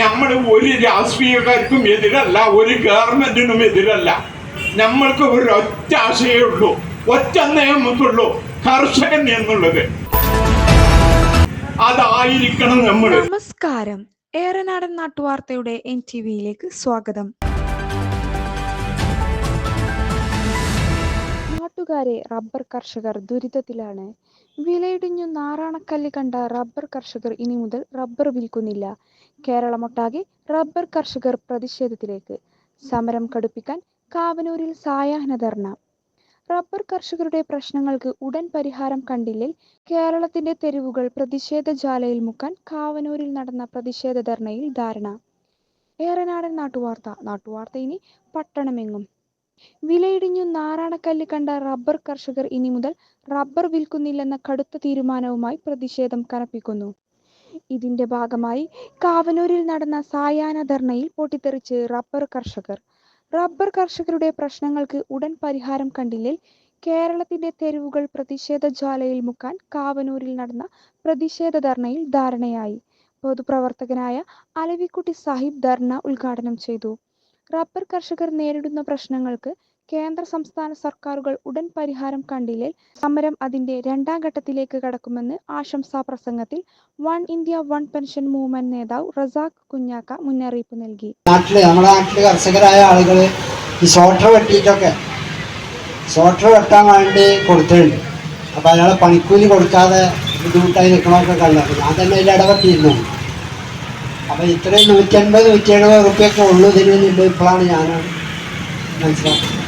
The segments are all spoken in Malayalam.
നമ്മൾ ഒരു രാഷ്ട്രീയക്കാർക്കും എതിരല്ല ഒരു ഗവൺമെന്റിനും എതിരല്ല. നമ്മൾക്ക് ഒരു ഒറ്റ ആശയേ ഉള്ളൂ ഒറ്റ നിയമത്തുള്ളൂ കർഷകൻ എന്നുള്ളത്. അതായിരിക്കണം നമ്മൾ നമസ്കാരം. ഏറനാടൻ നാട്ടുവാർത്തയുടെ എൻ ടി വിയിലേക്ക് സ്വാഗതം. നാട്ടുകാരെ റബ്ബർ കർഷകർ ദുരിതത്തിലാണ്. വിലയിടിഞ്ഞു നാറാണക്കല്ല് കണ്ട റബ്ബർ കർഷകർ ഇനി മുതൽ റബ്ബർ വിൽക്കുന്നില്ല. കേരളമൊട്ടാകെ റബ്ബർ കർഷകർ പ്രതിഷേധത്തിലേക്ക്. സമരം കടുപ്പിക്കാൻ കാവനൂരിൽ സായാഹ്ന ധർണ. റബ്ബർ കർഷകരുടെ പ്രശ്നങ്ങൾക്ക് ഉടൻ പരിഹാരം കണ്ടില്ലേ കേരളത്തിന്റെ തെരുവുകൾ പ്രതിഷേധ ജാലയിൽ മുക്കാൻ കാവനൂരിൽ നടന്ന പ്രതിഷേധ ധർണയിൽ ധാരണ. ഏറനാടൻ നാട്ടുവാർത്ത. നാട്ടുവാർത്ത ഇനി പട്ടണമെങ്ങും. വിലയിടിഞ്ഞു നാറാണക്കല്ല് കണ്ട റബ്ബർ കർഷകർ ഇനി മുതൽ റബ്ബർ വിൽക്കുന്നില്ലെന്ന കടുത്ത തീരുമാനവുമായി പ്രതിഷേധം കനപ്പിക്കുന്നു. ഇതിന്റെ ഭാഗമായി കാവനൂരിൽ നടന്ന സായാഹ്ന ധർണയിൽ പൊട്ടിത്തെറിച്ച് റബ്ബർ കർഷകർ. റബ്ബർ കർഷകരുടെ പ്രശ്നങ്ങൾക്ക് ഉടൻ പരിഹാരം കണ്ടില്ലേൽ കേരളത്തിന്റെ തെരുവുകൾ പ്രതിഷേധ ജ്വാലയിൽ മുക്കാൻ കാവനൂരിൽ നടന്ന പ്രതിഷേധ ധർണയിൽ ധാരണയായി. പൊതുപ്രവർത്തകനായ അലവിക്കുട്ടി സാഹിബ് ധർണ ഉദ്ഘാടനം ചെയ്തു. റബ്ബർ കർഷകർ നേരിടുന്ന പ്രശ്നങ്ങൾക്ക് കേന്ദ്ര സംസ്ഥാന സർക്കാരുകൾ ഉടൻ പരിഹാരം കണ്ടില്ലേൽ സമരം അതിന്റെ രണ്ടാം ഘട്ടത്തിലേക്ക് കടക്കുമെന്ന് ആശംസാ പ്രസംഗത്തിൽ one India one pension movement നേതാവ് റസാഖ് കുഞ്ഞാക്ക മുന്നറിയിപ്പ് നൽകി. നാട്ടിൽ നമ്മുടെ നാട്ടിൽ കർഷകരായ ആളുകൾ ഈ ഷോട്ടർ വെട്ടിയിട്ടൊക്കെ ഷോട്ടർ വെട്ടാൻ വേണ്ടി കൊടുത്തിട്ടുണ്ട്. അപ്പോൾ അയാളെ പണിക്കൂലി കൊടുക്കാതെ ബുദ്ധിമുട്ടായി നിൽക്കണമൊക്കെ കണ്ടത് ഞാൻ തന്നെ അതിൽ ഇടപെട്ടിരുന്നു അപ്പോൾ ഇത്രയും നൂറ്റൻപത് നൂറ്റി എഴുപത് റുപ്യൊക്കെ ഉള്ളൂ ഇതിന് ഇപ്പോഴാണ് ഞാൻ മനസ്സിലാക്കുന്നത്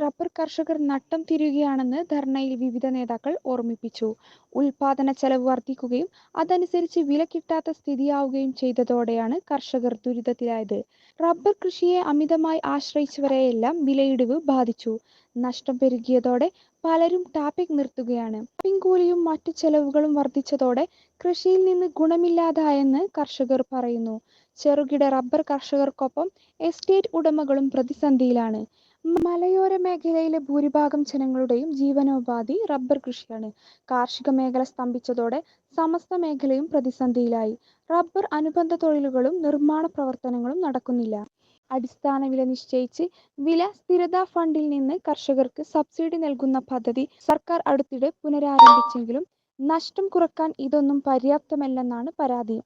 റബ്ബർ കർഷകർ നട്ടം തിരിയുകയാണെന്ന് ധർണയിൽ വിവിധ നേതാക്കൾ ഓർമ്മിപ്പിച്ചു. ഉൽപാദന ചെലവ് വർദ്ധിക്കുകയും അതനുസരിച്ച് വില കിട്ടാത്ത സ്ഥിതിയാവുകയും ചെയ്തതോടെയാണ് കർഷകർ ദുരിതത്തിലായത്. റബ്ബർ കൃഷിയെ അമിതമായി ആശ്രയിച്ചവരെയെല്ലാം വിലയിടിവ് ബാധിച്ചു. നഷ്ടം പെരുകിയതോടെ പലരും ടാപ്പിംഗ് നിർത്തുകയാണ്. ടാപ്പിംഗ് കൂലിയും മറ്റു ചെലവുകളും വർദ്ധിച്ചതോടെ കൃഷിയിൽ നിന്ന് ഗുണമില്ലാതായെന്ന് കർഷകർ പറയുന്നു. ചെറുകിട റബ്ബർ കർഷകർക്കൊപ്പം എസ്റ്റേറ്റ് ഉടമകളും പ്രതിസന്ധിയിലാണ്. മലയോര മേഖലയിലെ ഭൂരിഭാഗം ജനങ്ങളുടെയും ജീവനോപാധി റബ്ബർ കൃഷിയാണ്. കാർഷിക മേഖല സ്തംഭിച്ചതോടെ സമസ്ത മേഖലയും പ്രതിസന്ധിയിലായി. റബ്ബർ അനുബന്ധ തൊഴിലുകളും നിർമ്മാണ പ്രവർത്തനങ്ങളും നടക്കുന്നില്ല. അടിസ്ഥാന വില നിശ്ചയിച്ച് വില സ്ഥിരതാ ഫണ്ടിൽ നിന്ന് കർഷകർക്ക് സബ്സിഡി നൽകുന്ന പദ്ധതി സർക്കാർ അടുത്തിടെ പുനരാരംഭിച്ചെങ്കിലും നഷ്ടം കുറയ്ക്കാൻ ഇതൊന്നും പര്യാപ്തമല്ലെന്നാണ് പരാതി.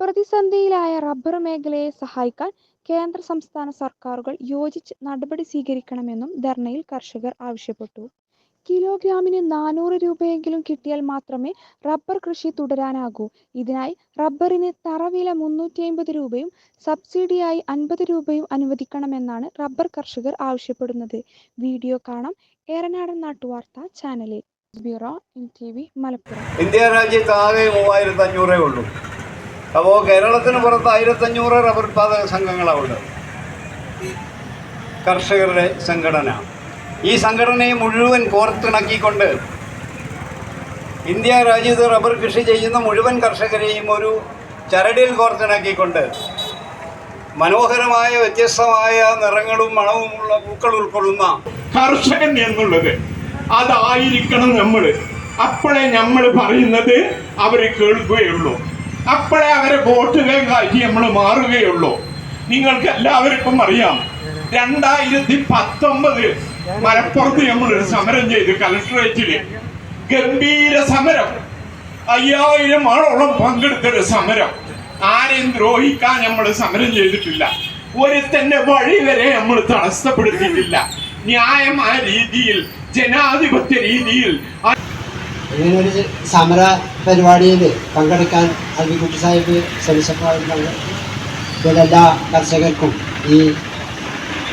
പ്രതിസന്ധിയിലായ റബ്ബർ മേഖലയെ സഹായിക്കാൻ കേന്ദ്ര സംസ്ഥാന സർക്കാരുകൾ യോജിച്ച് നടപടി സ്വീകരിക്കണമെന്നും ധർണയിൽ കർഷകർ ആവശ്യപ്പെട്ടു. കിലോഗ്രാമിന് നാനൂറ് രൂപയെങ്കിലും കിട്ടിയാൽ മാത്രമേ റബ്ബർ കൃഷി തുടരാനാകൂ. ഇതിനായി റബ്ബറിന് തറവില മുന്നൂറ്റി അമ്പത് രൂപയും സബ്സിഡിയായി അൻപത് രൂപയും അനുവദിക്കണമെന്നാണ് റബ്ബർ കർഷകർ ആവശ്യപ്പെടുന്നത്. വീഡിയോ കാണാം. ഏറനാടൻ നാട്ടുവാർത്ത ചാനലിൽ. ബ്യൂറോ മലപ്പുറം. ഇന്ത്യ രാജ്യത്ത് ആകെ മൂവായിരത്തി അഞ്ഞൂറേ ഉള്ളൂ. അപ്പോൾ കേരളത്തിന് പുറത്ത് ആയിരത്തഞ്ഞൂറ് റബ്ബർ ഉത്പാദക സംഘങ്ങളുണ്ട് കർഷകരുടെ സംഘടന. ഈ സംഘടനയെ മുഴുവൻ കോർത്തിണക്കിക്കൊണ്ട് ഇന്ത്യ രാജ്യത്ത് റബ്ബർ കൃഷി ചെയ്യുന്ന മുഴുവൻ കർഷകരെയും ഒരു ചരടിൽ കോർത്തിണക്കിക്കൊണ്ട് മനോഹരമായ വ്യത്യസ്തമായ നിറങ്ങളും മണവുമുള്ള പൂക്കൾ ഉൾക്കൊള്ളുന്ന കർഷകൻ എന്നുള്ളത് അതായിരിക്കണം നമ്മൾ അപ്പോഴേ നമ്മൾ പറയുന്നത് അവരെ കേൾക്കുകയുള്ളൂ. അപ്പോഴേ അവരെ വോട്ടുകൾക്കായി നമ്മൾ മാറുകയുള്ളൂ. നിങ്ങൾക്ക് എല്ലാവർക്കും അറിയാം. രണ്ടായിരത്തി പത്തൊമ്പത് മലപ്പുറത്ത് നമ്മളൊരു സമരം ചെയ്തു കലക്ടറേറ്റിൽ ഗംഭീര സമരം. അയ്യായിരം ആളോളം പങ്കെടുത്തൊരു സമരം. ആരെയും ദ്രോഹിക്കാൻ നമ്മൾ സമരം ചെയ്തിട്ടില്ല. ഒരുത്തന്റെ വഴി വരെ നമ്മൾ തടസ്സപ്പെടുത്തിയിട്ടില്ല. ന്യായമായ രീതിയിൽ ജനാധിപത്യ രീതിയിൽ ആ ഇങ്ങനൊരു സമര പരിപാടിയിൽ പങ്കെടുക്കാൻ അൽവിക്കുട്ടി സാഹിബ് ശ്രമിച്ചപ്പോൾ എല്ലാ കർഷകർക്കും ഈ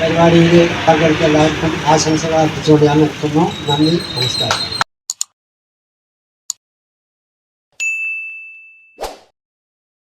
പരിപാടിയിൽ പങ്കെടുത്ത എല്ലാവർക്കും ആശംസകൾ അർപ്പിച്ചുകൊണ്ട് ഞാൻ നിർത്തുന്നു. നന്ദി നമസ്കാരം.